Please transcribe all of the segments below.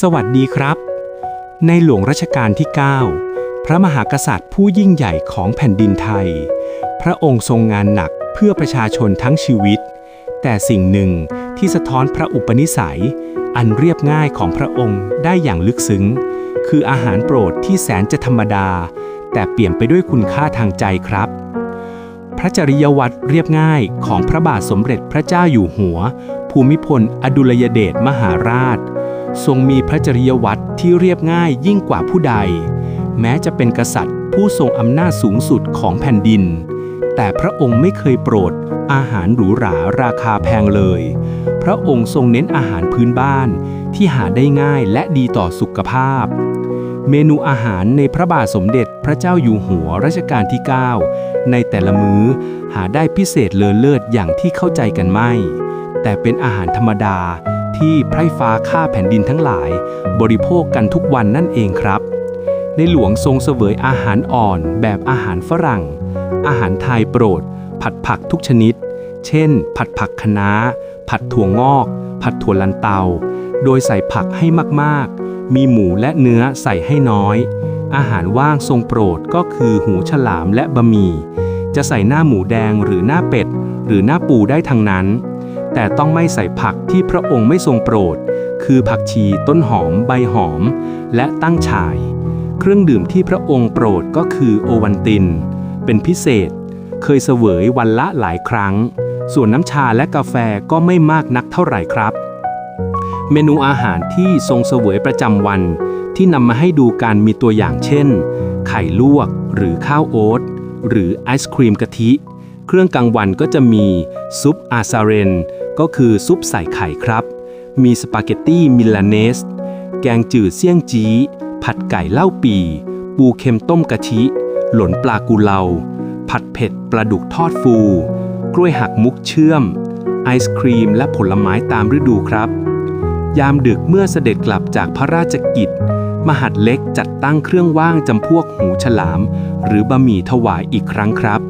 สวัสดีครับ ในหลวงรัชกาลที่ 9 พระมหากษัตริย์ผู้ยิ่งใหญ่ของแผ่นดินไทย พระองค์ทรงงานหนักเพื่อประชาชนทั้งชีวิต แต่สิ่งหนึ่งที่สะท้อนพระอุปนิสัย อันเรียบง่ายของพระองค์ได้อย่างลึกซึ้ง คืออาหารโปรดที่แสนจะธรรมดา แต่เปี่ยมไปด้วยคุณค่าทางใจครับ พระจริยวัตรเรียบง่ายของพระบาทสมเด็จพระเจ้าอยู่หัว ภูมิพล อดุลยเดชมหาราช ทรงมีพระจริยวัตรที่เรียบง่ายยิ่งกว่าผู้ใด แม้จะเป็นกษัตริย์ผู้ทรงอำนาจสูงสุดของแผ่นดิน แต่พระองค์ไม่เคยโปรดอาหารหรูหราราคาแพงเลย พระองค์ทรงเน้นอาหารพื้นบ้านที่หาได้ง่ายและดีต่อสุขภาพ เมนูอาหารในพระบาทสมเด็จพระเจ้าอยู่หัวรัชกาลที่ 9 ในแต่ละมื้อหาได้พิเศษเลอเลิศอย่างที่เข้าใจกันไม่ แต่เป็นอาหารธรรมดา ที่ไพร่ฟ้าข้าแผ่นดินทั้งหลาย บริโภคกันทุกวันนั่นเองครับ ในหลวงทรงเสวยอาหารอ่อนแบบอาหารฝรั่ง อาหารไทยโปรด ผัดผักทุกชนิด เช่น ผัดผักคะน้า ผัดถั่วงอก ผัดถั่วลันเตา โดยใส่ผักให้มากๆ มีหมูและเนื้อใส่ให้น้อย อาหารว่างทรงโปรดก็คือหูฉลามและบะหมี่จะใส่หน้าหมูแดงหรือหน้าเป็ด หรือหน้าปูได้ทั้งนั้น แต่ต้องไม่ใส่ผักที่พระองค์ไม่ทรงโปรด คือผักชีต้นหอม ใบหอม และตั้งฉ่าย เครื่องดื่มที่พระองค์โปรดก็คือโอวันติน เป็นพิเศษ เคยเสวยวันละหลายครั้ง ส่วนน้ำชาและกาแฟก็ไม่มากนักเท่าไหร่ครับ เมนูอาหารที่ทรงเสวยประจำวัน ที่นำมาให้ดูการมีตัวอย่างเช่น ไข่ลวก หรือข้าวโอ๊ตหรือไอศครีมกะทิ เครื่องกลางวันก็จะมีซุปอาซาเรน ก็คือซุปใส่ไข่ครับ มีสปาเกตตี้มิลานเนส แกงจืดเสี่ยงจี้ ผัดไก่เล่าปี ปูเค็มต้มกะทิ หล่นปลากุเลา ผัดเผ็ดปลาดุกทอดฟู กล้วยหักมุกเชื่อม ไอศครีมและผลไม้ตามฤดูครับ ยามดึกเมื่อเสด็จกลับจากพระราชกิจ มหัดเล็กจัดตั้งเครื่องว่างจำพวกหูฉลาม หรือบะหมี่ถวายอีกครั้งครับ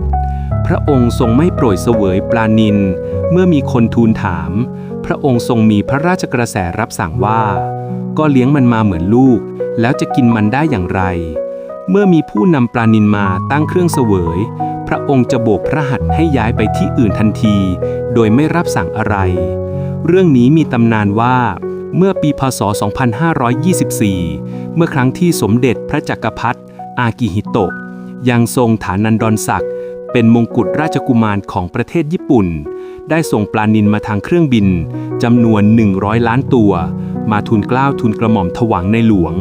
พระองค์ทรงไม่โปรยเสวยปลานิน เมื่อมีคนทูลถาม พระองค์ทรงมีพระราชกระแสรับสั่งว่า ก็เลี้ยงมันมาเหมือนลูก แล้วจะกินมันได้อย่างไร เมื่อมีผู้นำปลานินมาตั้งเครื่องเสวย พระองค์จะโบกพระหัตถ์ให้ย้ายไปที่อื่นทันที โดยไม่รับสั่งอะไร เรื่องนี้มีตำนานว่าเมื่อปีพศ 2524 เมื่อครั้งที่สมเด็จพระจักรพรรดิอากิฮิโตะยังทรงฐานันดรศักดิ์ เป็นมงกุฎราชกุมารของประเทศญี่ปุ่น ได้ส่งปลานินมาทางเครื่องบินจำนวน 100 ล้านตัว มาทูลเกล้าทูลกระหม่อมถวังในหลวง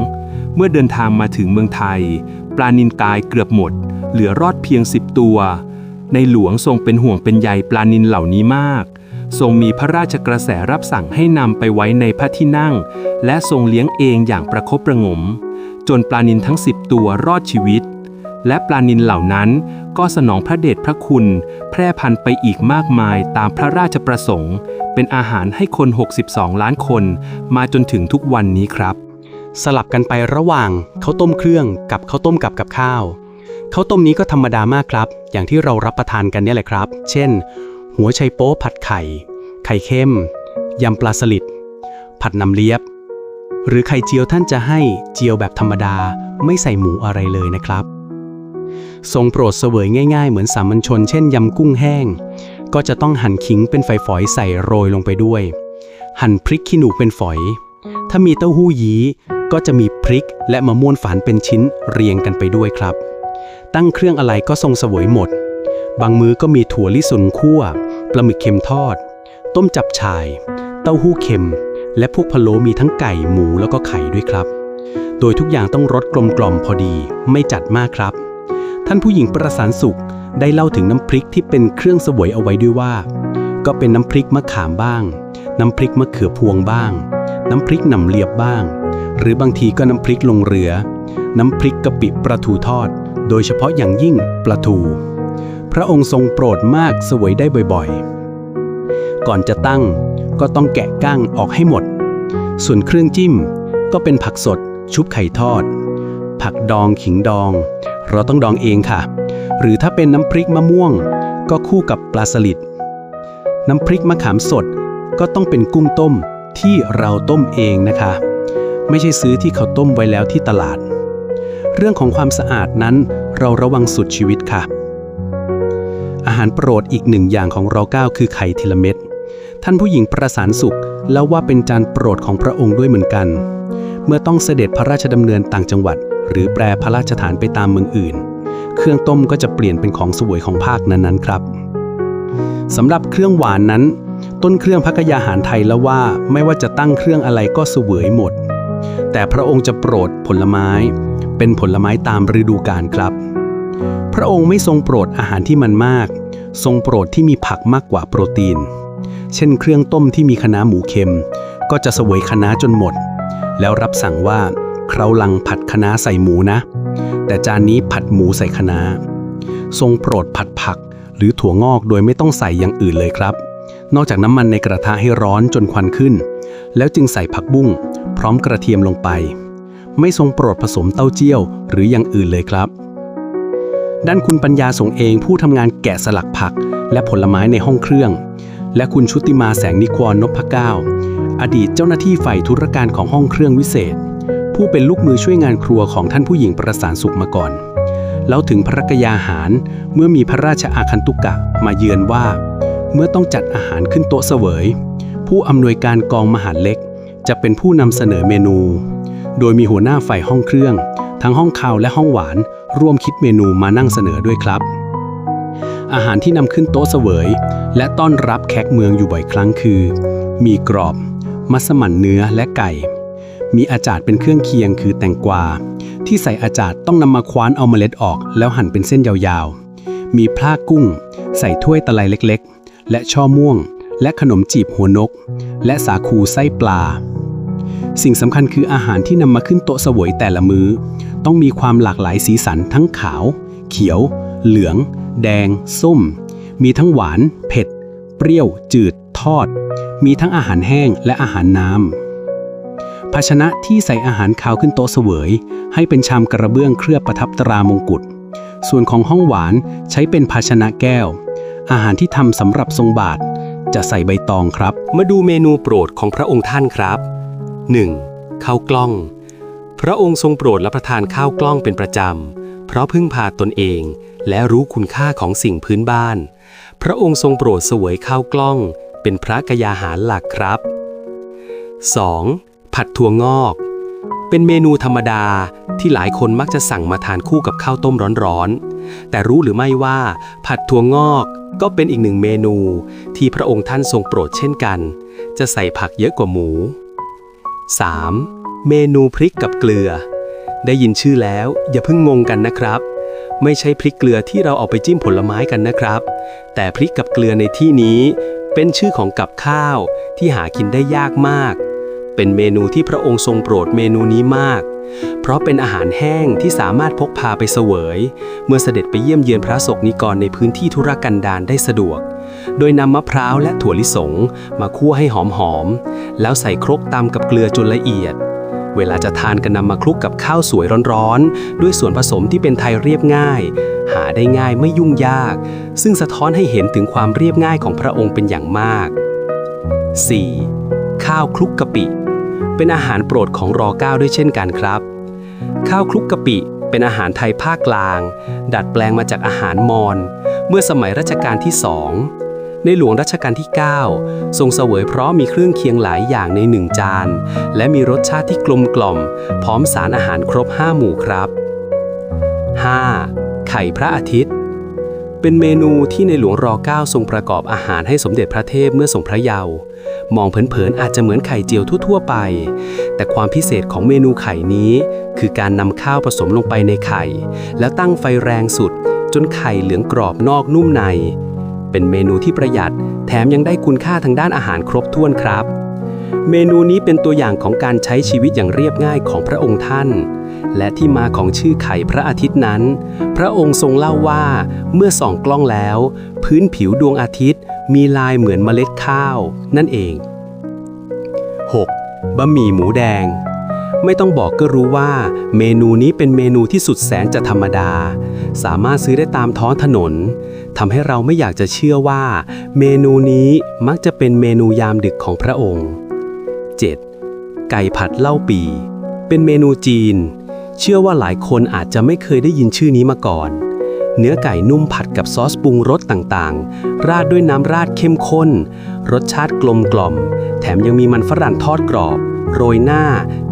เมื่อเดินทางมาถึงเมืองไทย ปลานินตายเกือบหมด เหลือรอดเพียง 10 ตัว ในหลวงทรงเป็นห่วงเป็นใยปลานินเหล่านี้มาก ทรงมีพระราชกระแสรับสั่งให้นำไปไว้ในพระที่นั่ง และทรงเลี้ยงเองอย่างประคบประงม จนปลานินทั้ง 10 ตัวรอดชีวิต และปลานินเหล่านั้นก็สนองพระเดชพระคุณ แพร่พันไปอีกมากมายตามพระราชประสงค์ เป็นอาหารให้คน 62 ล้านคน มาจนถึงทุกวันนี้ครับ สลับกันไประหว่างข้าวต้มเครื่องกับข้าวต้มกับกับข้าวข้าวต้มนี้ก็ธรรมดามากครับ อย่างที่เรารับประทานกันเนี่ยแหละครับ เช่น หัวไชโป๊ผัดไข่ ไข่เค็มยำปลาสลิดผัดน้ำเลียบ หรือไข่เจียวท่านจะให้เจียวแบบธรรมดาไม่ใส่หมูอะไรเลยนะครับ ทรงโปรดเสวยง่ายๆ เหมือนสามัญชนเช่นยำกุ้งแห้ง ก็จะต้องหั่นขิงเป็นฝอยๆใส่โรยลงไปด้วย หั่นพริกขี้หนูเป็นฝอย ถ้ามีเต้าหู้ยี้ก็จะมีพริกและมะม่วงฝานเป็นชิ้นเรียงกันไปด้วยครับ ตั้งเครื่องอะไรก็ทรงเสวยหมด บางมื้อก็มีถั่วลิสงคั่วปลาหมึกเค็มทอด ต้มจับฉ่าย เต้าหู้เค็ม และพวกพะโล้มีทั้งไก่หมูแล้วก็ไข่ด้วยครับ โดยทุกอย่างต้องรสกลมกล่อมพอดี ไม่จัดมากครับ ท่านผู้หญิงประสานสุขได้เล่าถึงน้ำพริกที่เป็นเครื่องเสวยเอาไว้ด้วยว่า ก็เป็นน้ำพริกมะขามบ้าง น้ำพริกมะเขือพวงบ้าง น้ำพริกหนำเลียบบ้าง หรือบางทีก็น้ำพริกลงเรือ น้ำพริกกะปิปลาทูทอด โดยเฉพาะอย่างยิ่งปลาทู พระองค์ทรงโปรดมากเสวยได้บ่อยๆ ก่อนจะตั้งก็ต้องแกะก้างออกให้หมด ส่วนเครื่องจิ้มก็เป็นผักสด ชุบไข่ทอด ผักดองขิงดอง เราต้องดองเองค่ะ หรือถ้าเป็นน้ำพริกมะม่วง ก็คู่กับปลาสลิด น้ำพริกมะขามสดก็ต้องเป็นกุ้งต้มที่เราต้มเองนะคะ ไม่ใช่ซื้อที่เขาต้มไว้แล้วที่ตลาด เรื่องของความสะอาดนั้นเราระวังสุดชีวิตค่ะ อาหารโปรดอีกหนึ่งอย่างของรอเก้าคือไข่ทีละเม็ดท่านผู้หญิงประสานสุขเล่าว่าเป็นจานโปรดของพระองค์ด้วยเหมือนกัน เมื่อต้องเสด็จพระราชดำเนินต่างจังหวัด หรือแปรพระราชฐานไปตามเมืองอื่น เครื่องต้มก็จะเปลี่ยนเป็นของสวยของภาคนั้นๆครับสำหรับเครื่องหวานนั้น ต้นเครื่องพักยาหารไทยแล้วว่าไม่ว่าจะตั้งเครื่องอะไรก็สวยหมด แต่พระองค์จะโปรดผลไม้ เป็นผลไม้ตามฤดูกาลครับ พระองค์ไม่ทรงโปรดอาหารที่มันมาก ทรงโปรดที่มีผักมากกว่าโปรตีน เช่น เครื่องต้มที่มีคะน้าหมูเค็ม ก็จะสวยคะน้าจนหมด แล้วรับสั่งว่าเคราลังผัดคะน้าใส่หมูนะ แต่จานนี้ผัดหมูใส่คะน้าทรงโปรดผัดผัก หรือถั่วงอกโดยไม่ต้องใส่อย่างอื่นเลยครับ นอกจากน้ำมันในกระทะให้ร้อนจนควันขึ้น แล้วจึงใส่ผักบุ้งพร้อมกระเทียมลงไป ไม่ทรงโปรดผสมเต้าเจี้ยว หรืออย่างอื่นเลยครับ ด้านคุณปัญญาสงเองผู้ทำงานแกะสลักผัก และผลไม้ในห้องเครื่อง และคุณชุติมาแสงนิกรนพเก้า อดีตเจ้าหน้าที่ฝ่ายธุรการของห้องเครื่องวิเศษ ผู้เป็นลูกมือช่วยงานครัวของท่านผู้หญิงประสานสุขมาก่อน แล้วถึงพระกยาหารเมื่อมีพระราชอาคันตุกะมาเยือนว่า เมื่อต้องจัดอาหารขึ้นโต๊ะเสวย ผู้อำนวยการกองมหาเล็ก จะเป็นผู้นำเสนอเมนู โดยมีหัวหน้าฝ่ายห้องเครื่อง ทั้งห้องคาวและห้องหวาน ร่วมคิดเมนูมานั่งเสนอด้วยครับ อาหารที่นำขึ้นโต๊ะเสวย และต้อนรับแขกเมืองอยู่บ่อยครั้งคือ มีกรอบ มัสมั่นเนื้อและไก่ มีอาจารย์เป็นเครื่องเคียงคือแตงกวา ที่ใส่อาจารย์ต้องนำมาคว้านเอาเมล็ดออก แล้วหั่นเป็นเส้นยาวๆ มีพลากุ้ง ใส่ถ้วยตะไลเล็กๆ และช่อม่วง และขนมจีบหัวนก และสาคูไส้ปลา สิ่งสำคัญคืออาหารที่นำมาขึ้นโต๊ะสวยแต่ละมื้อ ต้องมีความหลากหลายสีสันทั้งขาว เขียว เหลือง แดง ส้ม มีทั้งหวาน เผ็ด เปรี้ยว จืด ทอด มีทั้งอาหารแห้งและอาหารน้ำภาชนะที่ใส่อาหารคาวขึ้นโต๊ะเสวย ให้เป็นชามกระเบื้องเคลือบประทับตรามงกุฎ ส่วนของห้องหวานใช้เป็นภาชนะแก้ว อาหารที่ทำสำหรับทรงบาท จะใส่ใบตองครับ มาดูเมนูโปรดของพระองค์ท่านครับ 1. ข้าวกล้อง พระองค์ทรงโปรดรับประทานข้าวกล้องเป็นประจำ เพราะพึ่งพาตนเองและรู้คุณค่าของสิ่งพื้นบ้าน พระองค์ทรงโปรดเสวยข้าวกล้อง เป็นพระกยาหารหลักครับ 2. ผัดถั่วงอก เป็นเมนูธรรมดาที่หลายคนมักจะสั่งมาทานคู่กับข้าวต้มร้อนๆ แต่รู้หรือไม่ว่า ผัดถั่วงอกก็เป็นอีกหนึ่งเมนูที่พระองค์ท่านทรงโปรดเช่นกัน จะใส่ผักเยอะกว่าหมู 3. เมนูพริกกับเกลือ ได้ยินชื่อแล้วอย่าเพิ่งงงกันนะครับ ไม่ใช่พริกเกลือที่เราเอาไปจิ้มผลไม้กันนะครับ แต่พริกกับเกลือในที่นี้ เป็นชื่อของกับข้าวที่หากินได้ยากมาก เป็นเมนูที่พระองค์ทรงโปรดเมนูนี้มาก เพราะเป็นอาหารแห้งที่สามารถพกพาไปเสวย เมื่อเสด็จไปเยี่ยมเยือนพระศกนิกรในพื้นที่ธุรกันดารได้สะดวก โดยนำมะพร้าวและถั่วลิสงมาคั่วให้หอมๆแล้วใส่ครกตำกับเกลือจนละเอียด เวลาจะทานก็นำมาคลุกกับข้าวสวยร้อนๆ ด้วยส่วนผสมที่เป็นไทยเรียบง่าย หาได้ง่ายไม่ยุ่งยาก ซึ่งสะท้อนให้เห็นถึงความเรียบง่ายของพระองค์เป็นอย่างมาก 4. ข้าวคลุกกะปิ เป็นอาหารโปรดของรอเก้าด้วยเช่นกันครับ ข้าวคลุกกะปิเป็นอาหารไทยภาคกลาง ดัดแปลงมาจากอาหารมอญเมื่อสมัยรัชกาลที่สอง ในหลวงรัชกาลที่ 9 ทรงเสวยเพราะมีเครื่องเคียงหลายอย่างในหนึ่งจาน และมีรสชาติที่กลมกล่อม พร้อมสารอาหารครบ 5 หมู่ครับ 5. ไข่พระอาทิตย์ เป็นเมนูที่ในหลวงรอ 9 ทรงประกอบอาหารให้สมเด็จพระเทพเมื่อทรงพระเยาว์มองเผินๆอาจจะเหมือนไข่เจียวทั่วๆไป แต่ความพิเศษของเมนูไข่นี้ คือการนำข้าวผสมลงไปในไข่ แล้วตั้งไฟแรงสุด จนไข่เหลืองกรอบนอกนุ่มใน เป็นเมนูที่ประหยัด แถมยังได้คุณค่าทางด้านอาหารครบถ้วนครับ เมนูนี้เป็นตัวอย่างของการใช้ชีวิตอย่างเรียบง่ายของพระองค์ท่าน และที่มาของชื่อไข่พระอาทิตย์นั้น พระองค์ทรงเล่าว่า เมื่อส่องกล้องแล้ว พื้นผิวดวงอาทิตย์ มีลายเหมือนเมล็ดข้าว นั่นเอง 6. บะหมี่หมูแดงไม่ต้องบอกก็รู้ว่า เมนูนี้เป็นเมนูที่สุดแสนจะธรรมดา สามารถซื้อได้ตามท้องถนน ทำให้เราไม่อยากจะเชื่อว่า เมนูนี้มักจะเป็นเมนูยามดึกของพระองค์ 7. ไก่ผัดเล่าปี เป็นเมนูจีน เชื่อว่าหลายคนอาจจะไม่เคยได้ยินชื่อนี้มาก่อน เนื้อไก่นุ่มผัดกับซอสปรุงรสต่างๆ ราดด้วยน้ำราดเข้มข้น รสชาติกลมกล่อม แถมยังมีมันฝรั่งทอดกรอบ โรยหน้า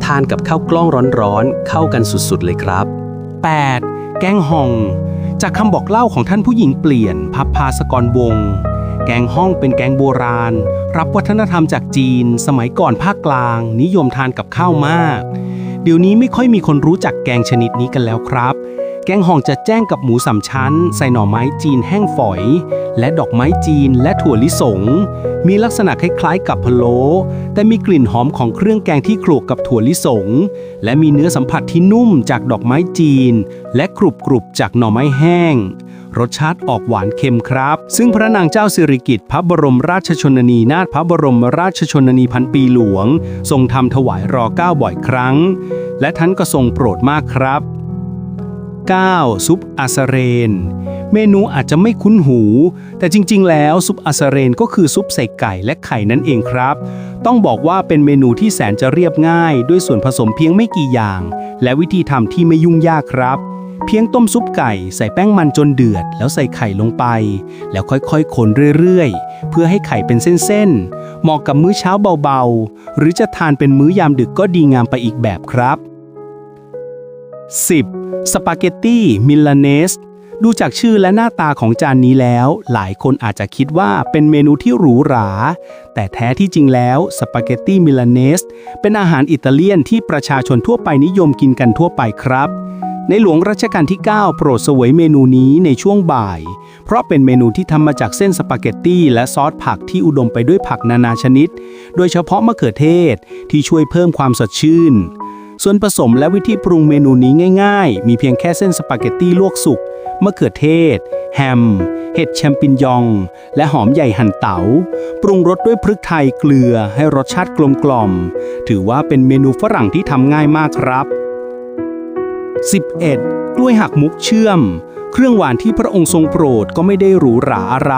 ทานกับข้าวกล้องร้อนๆ เข้ากันสุดๆเลยครับ 8. แกงฮ่อง จากคำบอกเล่าของท่านผู้หญิงเปลี่ยนพับพาสกรวง แกงห้องเป็นแกงโบราณ รับวัฒนธรรมจากจีน สมัยก่อนภาคกลาง นิยมทานกับข้าวมาก เดี๋ยวนี้ไม่ค่อยมีคนรู้จักแกงชนิดนี้กันแล้วครับ แกงฮ่องจะแจ้งกับหมูสามชั้น ใส่หน่อไม้จีนแห้งฝอย และดอกไม้จีนและถั่วลิสง มีลักษณะคล้ายๆกับพะโล้แต่มีกลิ่นหอมของเครื่องแกงที่โขลกกับถั่วลิสง และมีเนื้อสัมผัสที่นุ่มจากดอกไม้จีน และกรุบกรุบๆจากหน่อไม้แห้ง รสชาติออกหวานเค็มครับ ซึ่งพระนางเจ้าสิริกิติ์พระบรมราชชนนีนาถพระบรมราชชนนีพันปีหลวง ทรงทำถวายรอเก้าบ่อยครั้ง และท่านก็ทรงโปรดมากครับ 9. ซุปอาสเรน เมนูอาจจะไม่คุ้นหู แต่จริง ๆ แล้วซุปอาสเรนก็คือซุปใส่ไก่และไข่นั่นเองครับ ต้องบอกว่าเป็นเมนูที่แสนจะเรียบง่าย ด้วยส่วนผสมเพียงไม่กี่อย่าง และวิธีทำที่ไม่ยุ่งยากครับ เพียงต้มซุปไก่ใส่แป้งมันจนเดือด แล้วใส่ไข่ลงไป แล้วค่อยๆคนเรื่อยๆ เพื่อให้ไข่เป็นเส้นๆเหมาะกับมื้อเช้าเบาๆ หรือจะทานเป็นมื้อยามดึกก็ดีงามไปอีกแบบครับ 10. สปาเกตตี้มิลานเนสดูจากชื่อและหน้าตาของจานนี้แล้ว หลายคนอาจจะคิดว่าเป็นเมนูที่หรูหรา แต่แท้ที่จริงแล้วสปาเกตตี้มิลานเนสเป็นอาหารอิตาเลียนที่ประชาชนทั่วไปนิยมกินกันทั่วไปครับ ในหลวงรัชกาลที่ 9 โปรดเสวยเมนูนี้ในช่วงบ่าย เพราะเป็นเมนูที่ทำมาจากเส้นสปาเกตตี้และซอสผักที่อุดมไปด้วยผักนานาชนิด โดยเฉพาะมะเขือเทศที่ช่วยเพิ่มความสดชื่น ส่วนผสมและวิธีปรุงเมนูนี้ง่าย ๆ มีเพียงแค่เส้นสปาเกตตี้ลวกสุกมะเขือเทศ แฮม เห็ดแชมปิญยอง และหอมใหญ่หั่นเตา๋า ปรุงรสด้วยพริกไทยเกลือให้รสชาติกลมกล่อม ถือว่าเป็นเมนูฝรั่งที่ทำง่ายมากครับ 11. กล้วยหักมุกเชื่อม เครื่องหวานที่พระองค์ทรงโปรดก็ไม่ได้หรูหราอะไร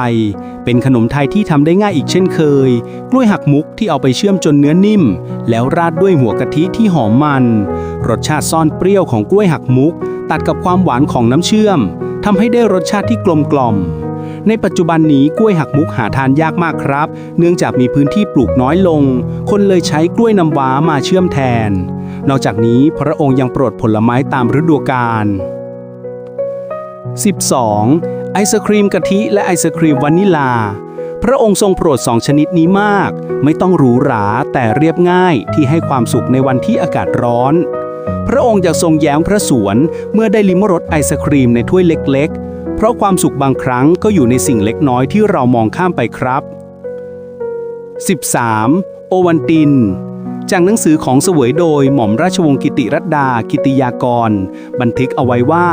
เป็นขนมไทยที่ทำได้ง่ายอีกเช่นเคย กล้วยหักมุกที่เอาไปเชื่อมจนเนื้อนิ่ม แล้วราดด้วยหัวกะทิที่หอมมัน รสชาติซ่อนเปรี้ยวของกล้วยหักมุก ตัดกับความหวานของน้ำเชื่อมทำให้ได้รสชาติที่กลมกล่อม ในปัจจุบันนี้กล้วยหักมุกหาทานยากมากครับ เนื่องจากมีพื้นที่ปลูกน้อยลง คนเลยใช้กล้วยน้ำว้ามาเชื่อมแทน นอกจากนี้พระองค์ยังโปรดผลไม้ตามฤดูกาล 12. ไอศครีมกะทิและไอศครีมวานิลา พระองค์ทรงโปรดสองชนิดนี้มาก ไม่ต้องหรูหราแต่เรียบง่ายที่ให้ความสุขในวันที่อากาศร้อน พระองค์อยากทรงแย้มพระสวนเมื่อได้ลิ้มรสไอศครีมในถ้วยเล็กๆ เพราะความสุขบางครั้งก็อยู่ในสิ่งเล็กน้อยที่เรามองข้ามไปครับ 13. โอวันติน จากหนังสือของเสวยโดยหม่อมราชวงศ์กิติรัตดา กิติยากร บันทึกเอาไว้ว่า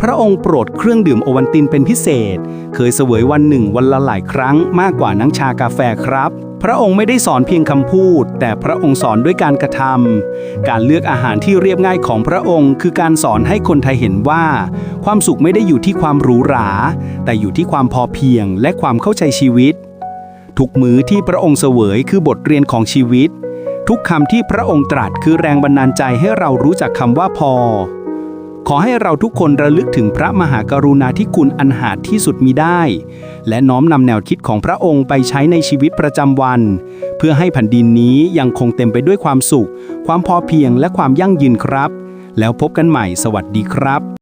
พระองค์โปรดเครื่องดื่มโอวันตินเป็นพิเศษ เคยเสวยวันหนึ่งวันละหลายครั้งมากกว่าน้ำชากาแฟครับพระองค์ไม่ได้สอนเพียงคำพูด แต่พระองค์สอนด้วยการกระทำการเลือกอาหารที่เรียบง่ายของพระองค์ คือการสอนให้คนไทยเห็นว่า ความสุขไม่ได้อยู่ที่ความหรูหรา แต่อยู่ที่ความพอเพียงและความเข้าใจชีวิต ทุกมื้อที่พระองค์เสวยคือบทเรียนของชีวิต ทุกคำที่พระองค์ตรัสคือแรงบันดาลใจให้เรารู้จักคำว่าพอ ขอให้เราทุกคนระลึกถึงพระมหากรุณาธิคุณอันหาที่สุดมีได้ และน้อมนำแนวคิดของพระองค์ไปใช้ในชีวิตประจำวัน เพื่อให้แผ่นดินนี้ยังคงเต็มไปด้วยความสุข ความพอเพียงและความยั่งยืนครับ แล้วพบกันใหม่สวัสดีครับ